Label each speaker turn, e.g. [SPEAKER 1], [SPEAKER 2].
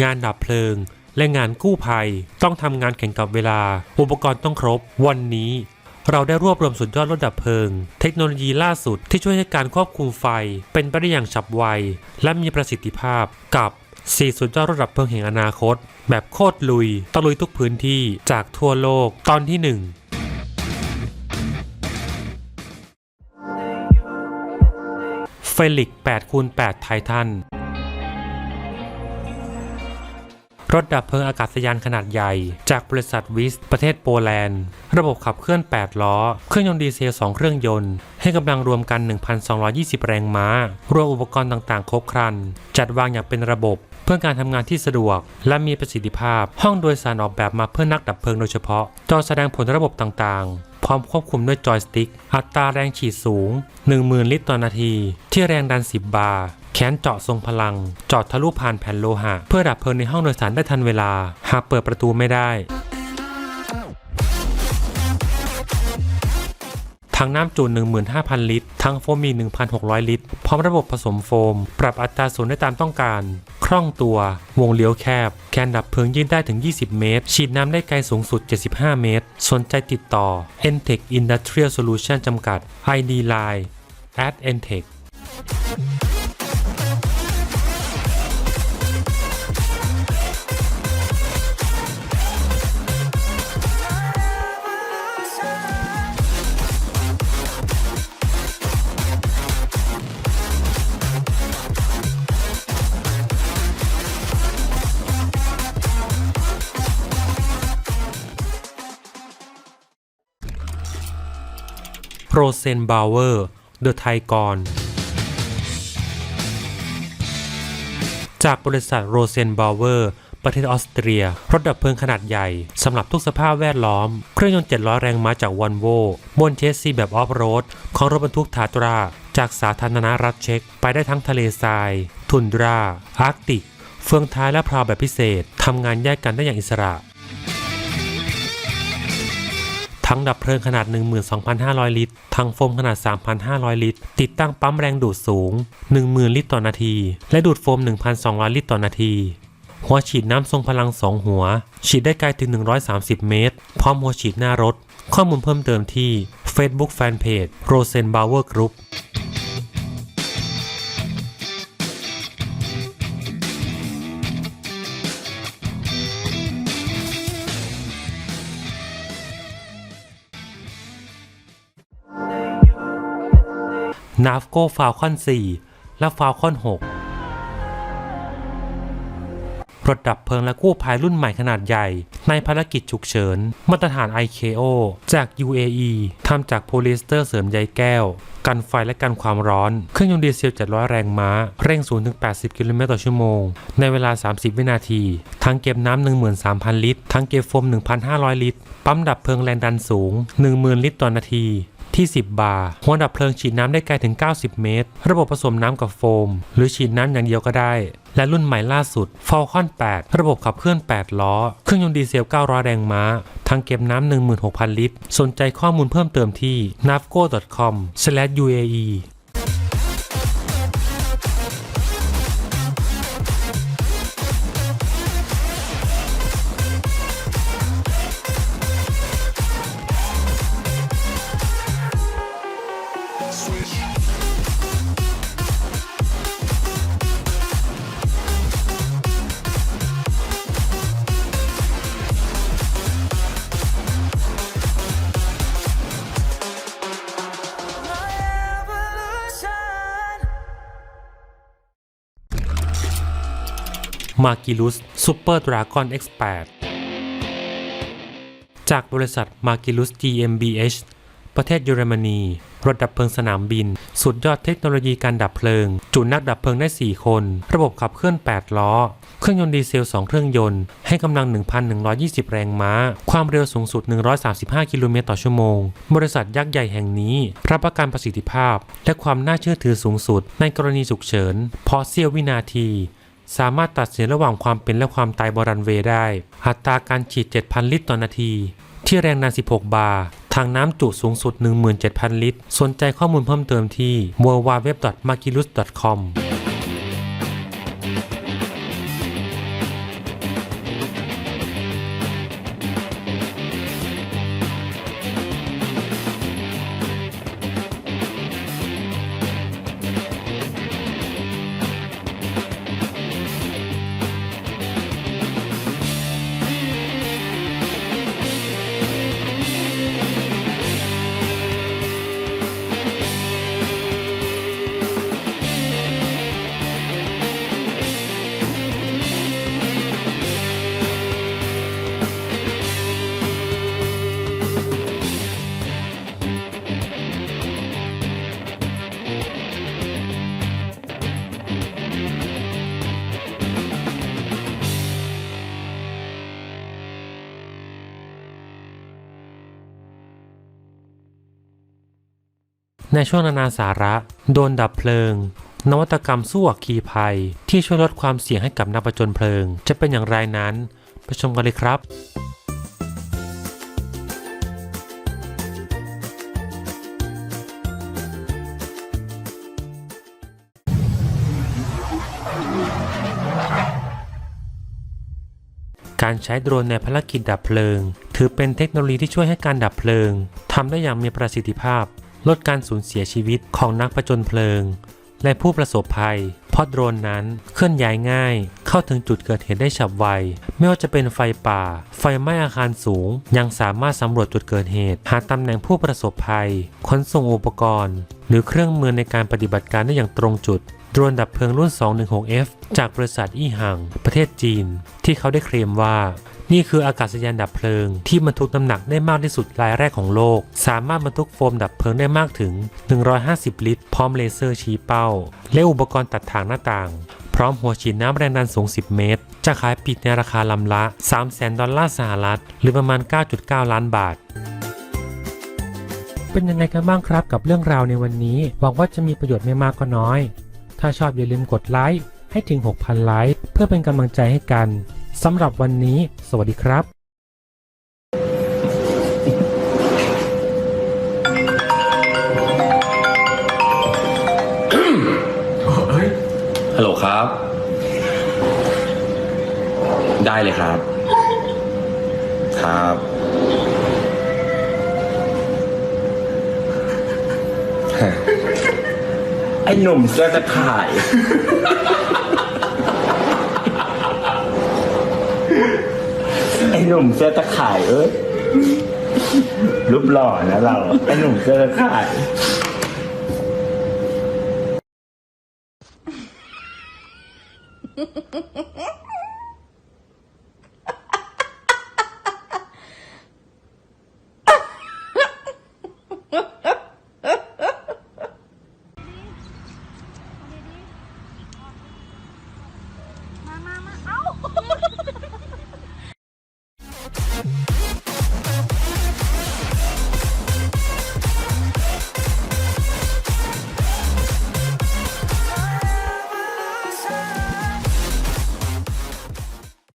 [SPEAKER 1] งานดับเพลิง และงานกู้ภัย ต้องทำงานแข่งกับเวลา อุปกรณ์ต้องครบ วันนี้ เราได้รวบรวมสุดยอดรถดับเพลิง เทคโนโลยีล่าสุดที่ช่วยให้การควบคุมไฟ เป็นไปได้อย่างฉับไว และมีประสิทธิภาพกับ4สุดยอดรถดับเพลิงแห่งอนาคต แบบโคตรลุยตะลุยทุกพื้นที่จากทั่วโลกตอนที่ 1เฟลิก8คูณ8ไททัน รถดับเพลิงอากาศยานขนาดใหญ่ จากบริษัทวิสประเทศโปแลนด์ ระบบขับเคลื่อน 8 ล้อ เครื่องยนต์ดีเซล 2 เครื่องยนต์ ให้กำลังรวมกัน 1,220 แรงม้า รวมอุปกรณ์ต่างๆ ครบครัน จัดวางอย่างเป็นระบบ เพื่อการทำงานที่สะดวก และมีประสิทธิภาพ ห้องโดยสารออกแบบมาเพื่อนักดับเพลิงโดยเฉพาะ จอแสดงผลระบบต่างๆพร้อมควบคุมด้วยจอยสติ๊ก อัตราแรงฉีดสูง 10,000 ลิตรต่อนาที ที่แรงดัน 10 บาร์ แขนเจาะทรงพลังเจาะทะลุผ่านแผ่นโลหะ เพื่อดับเพลิงในห้องโดยสารได้ทันเวลา หากเปิดประตูไม่ได้ถังน้ำจุ15,000 ลิตร ทั้งโฟมมี 1,600 ลิตร พร้อมระบบผสมโฟม ปรับอัตราส่วนได้ตามต้องการ คล่องตัว วงเลี้ยวแคบแกนดับเพลิงยืดได้ถึง 20 เมตร ฉีดน้ำได้ไกลสูงสุด 75 เมตร สนใจติดต่อ Entech Industrial Solution จำกัด ID Line at Entech รเซนบาวเวอร์ เดอะไทกอนจากบริษัทโรเซนบาวเวอร์ ประเทศออสเตรีย รถดับเพลิงขนาดใหญ่สำหรับทุกสภาพแวดล้อม เครื่องยนต์700 แรงม้าจากวอลโวบนเชสซีแบบออฟโรด ของรถบรรทุกทาตรา จากสาธารณรัฐเช็ก ไปได้ทั้งทะเลทราย ทุนดราอาร์กติก เฟืองท้ายและพราวแบบพิเศษทำงานแยกกันได้อย่างอิสระ ทั้งดับเพลิงขนาด 12,500 ลิตร ทั้งโฟมขนาด 3,500 ลิตร ติดตั้งปั๊มแรงดูดสูง 10,000 ลิตรต่อนาที และดูดโฟม 1,200 ลิตรต่อนาที หัวฉีดน้ำทรงพลัง 2 หัว ฉีดได้ไกลถึง 130 เมตร พร้อมหัวฉีดหน้ารถ ข้อมูลเพิ่มเติมที่ Facebook Fanpage Rosenbauer Group นาฟโก้ฟา l คอน 4 และฟา l คอน 6 รถดับเพลิงและกู้ภัยรุ่นใหม่ขนาดใหญ่ ในภารกิจฉุกเฉิน มาตรฐาน IKO จาก UAE ทำจากโพลีสเตอร์เสริมใยแก้ว กันไฟและกันความร้อน เครื่องยนต์ดีเซล 700 แรงม้า เร่ง0ถึง80 กิโลเมตรต่อชั่วโมง ในเวลา 30 วินาที ทั้งเก็บน้ำ13,000 ลิตร ทั้งเก็บโฟม 1,500 ลิตร ปั๊มดับเพลิงแรงดันสูง 10,000 ลิตรต่อนาที ที่ 10 บาร์หัวดับเพลิงฉีดน้ำได้ไกลถึง 90 เมตร ระบบผสมน้ำกับโฟม หรือฉีดน้ำอย่างเดียวก็ได้ และรุ่นใหม่ล่าสุด Falcon 8 ระบบขับเคลื่อน 8 ล้อ เครื่องยนต์ดีเซล 900 แรงม้าทั้งเก็บน้ำ16,000 ลิตร สนใจข้อมูลเพิ่มเติมที่ navco.com/uae มากิลุสซูเปอร์ดราก้อน X8 จากบริษัทมากิลุส GmbH ประเทศเยอรมนีรถดับเพลิงสนามบิน สุดยอดเทคโนโลยีการดับเพลิง จุนักดับเพลิงได้ 4 คน ระบบขับเคลื่อน 8 ล้อ เครื่องยนต์ดีเซล 2 เครื่องยนต์ ให้กำลัง 1,120 แรงม้า ความเร็วสูงสุด 135 กิโลเมตรต่อชั่วโมง บริษัทยักษ์ใหญ่แห่งนี้ รับประกันประสิทธิภาพ และความน่าเชื่อถือสูงสุด ในกรณีฉุกเฉินเพราะเสี้ยววินาทีสามารถตัดสินระหว่างความเป็นและความตายบรันเวย์ได้ อัตราการฉีด 7,000 ลิตรต่อนาที ที่แรงดัน 16 บาร์ ทางน้ำจุสูงสุด 17,000 ลิตร สนใจข้อมูลเพิ่มเติมที่ www.makilus.com ในช่วงนานาสาระ โดนดับเพลิง นวัตกรรมสู้อัคคีภัย ที่ช่วยลดความเสี่ยงให้กับนักประจนเพลิง จะเป็นอย่างไรนั้นไปชมกันเลยครับการใช้โดรนในภารกิจดับเพลิง ถือเป็นเทคโนโลยีที่ช่วยให้การดับเพลิงทำได้อย่างมีประสิทธิภาพ ลดการสูญเสียชีวิตของนักประจนเพลิง และผู้ประสบภัย เพราะโดรนนั้นเคลื่อนย้ายง่าย เข้าถึงจุดเกิดเหตุได้ฉับไว ไม่ว่าจะเป็นไฟป่า ไฟไหม้อาคารสูง ยังสามารถสำรวจจุดเกิดเหตุ หาตำแหน่งผู้ประสบภัย ขนส่งอุปกรณ์ หรือเครื่องมือในการปฏิบัติการได้อย่างตรงจุดโดรนดับเพลิงรุ่น 216F จากบริษัทอี้หัง ประเทศจีน ที่เขาได้เคลมว่า นี่คืออากาศยานดับเพลิง ที่บรรทุกน้ำหนักได้มากที่สุดรายแรกของโลก สามารถบรรทุกโฟมดับเพลิงได้มากถึง 150 ลิตร พร้อมเลเซอร์ชี้เป้า และอุปกรณ์ตัดทางหน้าต่าง พร้อมหัวฉีดน้ำแรงดันสูง 10 เมตร จะขายปลีกในราคาลำละ 300,000 ดอลลาร์สหรัฐ หรือประมาณ 9.9 ล้านบาทเป็นยังไงกันบ้างครับกับเรื่องราวในวันนี้ หวังว่าจะมีประโยชน์ไม่มากก็น้อย ถ้าชอบอย่าลืมกดไลค์ให้ถึง 6,000 ไลค์เพื่อเป็นกำลังใจให้กัน สำหรับวันนี้ สวัสดีครับ
[SPEAKER 2] ฮัลโหลครับ ได้เลยครับ ครับ ไอ้หนุ่มเสื้อตะข่าย ไอ้หนุ่มเสื้อตะข่ายเอ้ยรูปหล่อนะเรา ไอ้หนุ่มเสื้อตะข่าย
[SPEAKER 3] Ha ha ha ha!